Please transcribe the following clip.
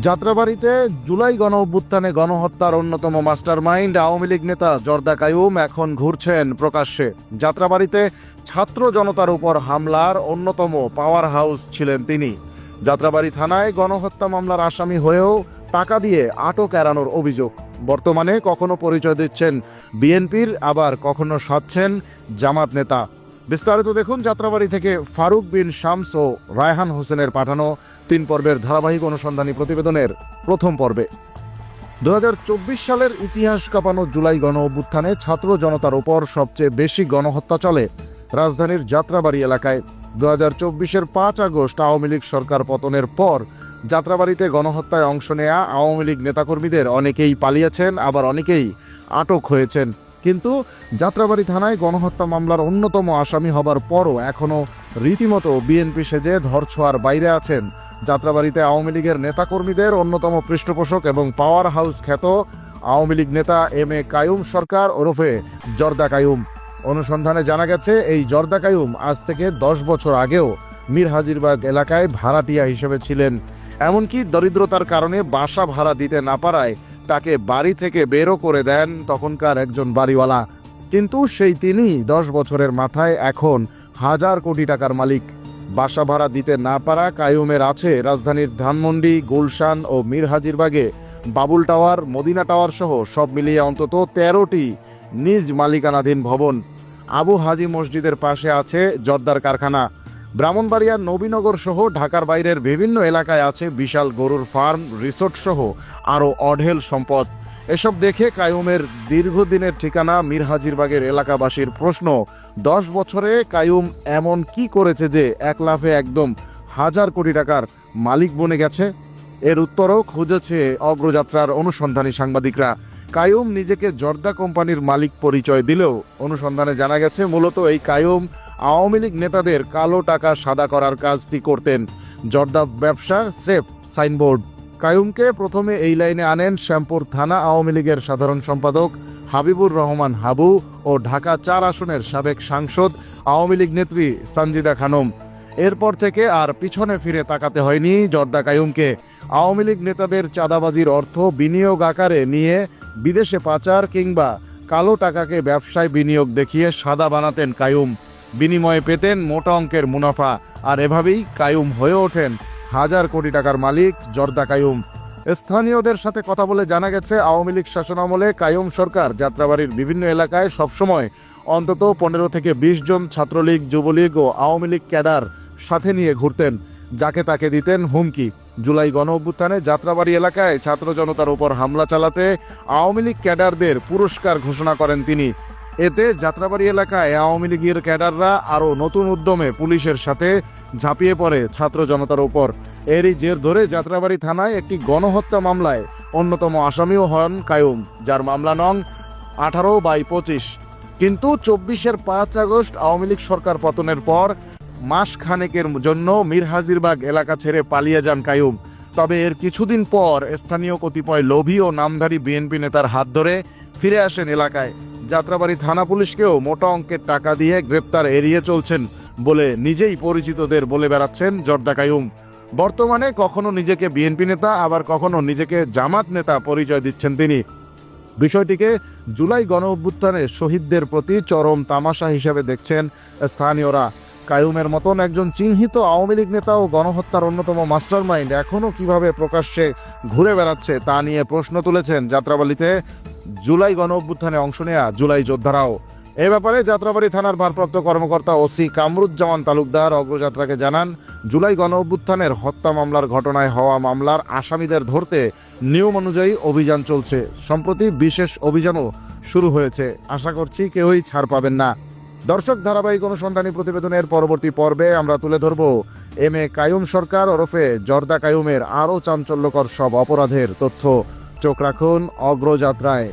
যাত্রাবাড়িতে জুলাই গণ অভ্যুত্থানে গণহত্যার অন্যতম মাস্টারমাইন্ড আওয়ামী লীগ নেতা জর্দা কায়ুম এখন ঘুরছেন প্রকাশ্যে। যাত্রাবাড়িতে ছাত্র জনতার উপর হামলার অন্যতম পাওয়ার হাউস ছিলেন তিনি। যাত্রাবাড়ি থানায় গণহত্যা মামলার আসামি হয়েও টাকা দিয়ে আটক এড়ানোর অভিযোগ। বর্তমানে কখনো পরিচয় দিচ্ছেন বিএনপির, আবার কখনো সাধছেন জামাত নেতা। বিস্তারিত দেখুন, যাত্রাবাড়ি থেকে ফারুক বিন শামস ও রায়হান হোসেনের পাঠানো তিন পর্বের ধারাবাহিক অনুসন্ধানী প্রতিবেদনের প্রথম পর্বে। দু হাজার চব্বিশ সালের ইতিহাস কাঁপানো জুলাই গণ অভ্যুত্থানে ছাত্র জনতার ওপর সবচেয়ে বেশি গণহত্যা চলে রাজধানীর যাত্রাবাড়ি এলাকায়। দু হাজার চব্বিশের পাঁচ আগস্ট আওয়ামী লীগ সরকার পতনের পর যাত্রাবাড়িতে গণহত্যায় অংশ নেয়া আওয়ামী লীগ নেতাকর্মীদের অনেকেই পালিয়েছেন, আবার অনেকেই আটক হয়েছেন। কিন্তু যাত্রাবাড়ি থানায় গণহত্যা মামলার অন্যতম আসামি হবার পরও এখনও রীতিমতো বিএনপি সেজে ধরছোয়ার বাইরে আছেন। যাত্রাবাড়িতে আওয়ামী লীগের নেতাকর্মীদের অন্যতম পৃষ্ঠপোষক এবং পাওয়ার হাউস খ্যাত আওয়ামী লীগ নেতা এম এ কায়ুম সরকার ওরফে জর্দা কায়ুম। অনুসন্ধানে জানা গেছে, এই জর্দা কায়ুম আজ থেকে দশ বছর আগেও মীর হাজিরবাগ এলাকায় ভাড়াটিয়া হিসেবে ছিলেন। এমনকি দরিদ্রতার কারণে বাসা ভাড়া দিতে না পারায় তাকে বাড়ি থেকে বেরও করে দেন তখনকার একজন বাড়িওয়ালা। কিন্তু সেই তিনি দশ বছরের মাথায় এখন হাজার কোটি টাকার মালিক। বাসা ভাড়া দিতে না পারা কায়ুমের আছে রাজধানীর ধানমন্ডি, গুলশান ও মীর হাজিরবাগে। বাবুল টাওয়ার, মদিনা টাওয়ার সহ সব মিলিয়ে অন্তত তেরোটি নিজ মালিকানাধীন ভবন। আবু হাজি মসজিদের পাশে আছে জর্দার কারখানা। ব্রাহ্মণবাড়িয়ার নবীনগর সহ ঢাকার বাইরের বিভিন্ন এলাকায় আছে বিশাল গরুর ফার্ম, রিসোর্ট সহ আরও অঢেল সম্পদ। এসব দেখে কায়ুমের দীর্ঘদিনের ঠিকানা মীর হাজিরবাগের এলাকাবাসীর প্রশ্ন, দশ বছরে কায়ুম এমন কি করেছে যে এক লাফে একদম হাজার কোটি টাকার মালিক বনে গেছে? এর উত্তরও খুঁজেছে অগ্রযাত্রার অনুসন্ধানী সাংবাদিকরা। কায়ুম নিজেকে জর্দা কোম্পানির মালিক পরিচয় দিলেও অনুসন্ধানে জানা গেছে, মূলত এই কায়ুম আওয়ামী লীগ নেতাদের কালো টাকা সাদা করার কাজটি করতেন। জর্দা ব্যবসা সেফ সাইনবোর্ড। কায়ুমকে প্রথমে এই লাইনে আনেন শ্যামপুর থানা আওয়ামী লীগের সাধারণ সম্পাদক হাবিবুর রহমান হাবু ও ঢাকা চার আসনের সাবেক সাংসদ আওয়ামী লীগ নেত্রী সঞ্জিদা খানম। এরপর থেকে আর পিছনে ফিরে তাকাতে হয়নি জর্দা কায়ুমকে। আওয়ামী লীগ নেতাদের চাঁদাবাজির অর্থ বিনিয়োগ আকারে নিয়ে বিদেশে পাচার কিংবা কালো টাকাকে ব্যবসায় বিনিয়োগ দেখিয়ে সাদা বানাতেন কায়ুম। বিনিময়ে পেতেন মোটা অঙ্কের মুনাফা। আর এভাবেই কায়ুম হয়ে ওঠেন হাজার কোটি টাকার মালিক জর্দা কায়ুম। স্থানীয়দের সাথে কথা বলে জানা গেছে, আওয়ামী লীগ শাসনামলে কায়ুম সরকার যাত্রাবাড়ির বিভিন্ন এলাকায় সবসময় অন্তত পনেরো থেকে বিশ জন ছাত্রলীগ, যুবলীগ ও আওয়ামী লীগ ক্যাডার সাথে নিয়ে ঘুরতেন। যাকে তাকে দিতেন হুমকি। জুলাই গণ অভ্যুত্থানে যাত্রাবাড়ি এলাকায় ছাত্র জনতার উপর হামলা চালাতে আওয়ামী লীগ ক্যাডারদের পুরস্কার ঘোষণা করেন তিনি। এতে যাত্রাবাড়ি এলাকায় আওয়ামী লীগের ক্যাডাররা আরও নতুন উদ্যমে পুলিশের সাথে ঝাঁপিয়ে পড়ে ছাত্র জনতার উপর এরই জের ধরে যাত্রাবাড়ি থানায় একটি গণহত্যা মামলায় অন্যতম আসামিও হন কায়ুম, যার মামলা নং আঠারো বাই পঁচিশ। কিন্তু চব্বিশের পাঁচ আগস্ট আওয়ামী লীগ সরকার পতনের পর মাস খানেকের জন্য মীর হাজিরবাগ এলাকা ছেড়ে পালিয়ে যান কায়ুম। তবে এর কিছুদিন পর স্থানীয় কতিপয় লোভী ও নামধারী বিএনপি নেতার হাত ধরে ফিরে আসেন এলাকায়। যাত্রাবাড়ি থানা পুলিশকেও মোটা অঙ্কের টাকা দিয়ে গ্রেপ্তার এড়িয়ে চলছেন বলে নিজেই পরিচিতদের বলে বেড়াচ্ছেন জর্দা কায়ুম। বর্তমানে কখনো নিজেকে বিএনপি নেতা, আবার কখনো নিজেকে জামাত নেতা পরিচয় দিচ্ছেন তিনি। বিষয়টিকে জুলাই গণ অভ্যুত্থানে শহীদদের প্রতি চরম তামাশা হিসেবে দেখছেন স্থানীয়রা। কায়ুমের মতন একজন চিহ্নিত আওয়ামী লীগ নেতা ও গণহত্যার অন্যতম মাস্টারমাইন্ড এখনও কীভাবে প্রকাশ্যে ঘুরে বেড়াচ্ছে তা নিয়ে প্রশ্ন তুলেছেন যাত্রাবালিতে জুলাই গণ অভ্যুত্থানে অংশ নেয়া জুলাই যোদ্ধারাও। এ ব্যাপারে যাত্রাবাড়ি থানার ভারপ্রাপ্ত কর্মকর্তা ওসি কামরুজ্জামান তালুকদার অগ্রযাত্রাকে জানান, জুলাই গণ অভ্যুত্থানের হত্যা মামলার ঘটনায় হওয়া মামলার আসামিদের ধরতে নিয়ম অনুযায়ী অভিযান চলছে। সম্প্রতি বিশেষ অভিযানও শুরু হয়েছে। আশা করছি কেউই ছাড় পাবেন না। দর্শক ধারাবাহিক অনুসন্ধানী প্রতিবেদনের পরবর্তী পর্বে আমরা তুলে ধরব এম এ কায়ুম সরকার ওরফে জর্দা কায়ুমের আরও চাঞ্চল্যকর সব অপরাধের তথ্য। চোখ রাখুন অগ্রযাত্রায়।